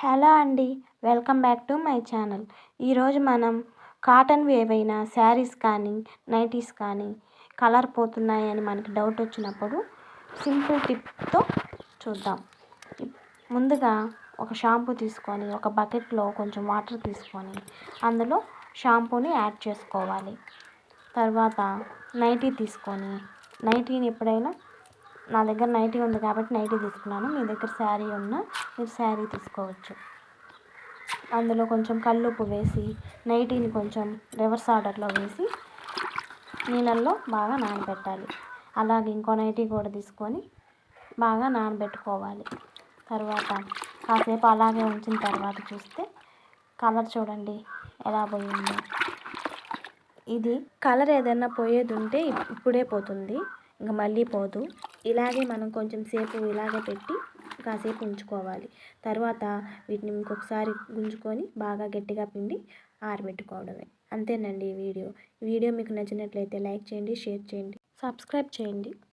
Hello అండి welcome back to my channel. ఈరోజు మనం కాటన్వి ఏవైనా శారీస్ కానీ నైటీస్ కానీ కలర్ పోతున్నాయని మనకి డౌట్ వచ్చినప్పుడు సింపుల్ టిప్తో చూద్దాం. ముందుగా ఒక షాంపూ తీసుకొని ఒక బకెట్లో కొంచెం వాటర్ తీసుకొని అందులో షాంపూని యాడ్ చేసుకోవాలి. తర్వాత నైటీ తీసుకొని నైటీని ఎప్పుడైనా నా దగ్గర నైటీ ఉంది కాబట్టి నైటీ తీసుకున్నాను. మీ దగ్గర శారీ ఉన్నా మీరు శారీ తీసుకోవచ్చు. అందులో కొంచెం కల్లుపు వేసి నైటీని కొంచెం రివర్స్ ఆర్డర్లో వేసి నీళ్ళల్లో బాగా నానబెట్టాలి. అలాగే ఇంకో నైటీ కూడా తీసుకొని బాగా నానబెట్టుకోవాలి. తర్వాత కాసేపు అలాగే ఉంచిన తర్వాత చూస్తే కలర్ చూడండి ఎలా పోయిందో. ఇది కలర్ ఏదైనా పోయేది ఉంటే ఇప్పుడే పోతుంది. ఇంకా మళ్ళీ పోదు. ఇలాగే మనం కొంచెం సేపు ఇలాగే పెట్టి కాసేపు ఉంచుకోవాలి. తర్వాత వీటిని ఇంకొకసారి గుంజుకొని బాగా గట్టిగా పిండి ఆరబెట్టుకోవడమే. అంతేనండి ఈ వీడియో. వీడియో మీకు నచ్చినట్లయితే లైక్ చేయండి షేర్ చేయండి సబ్స్క్రైబ్ చేయండి.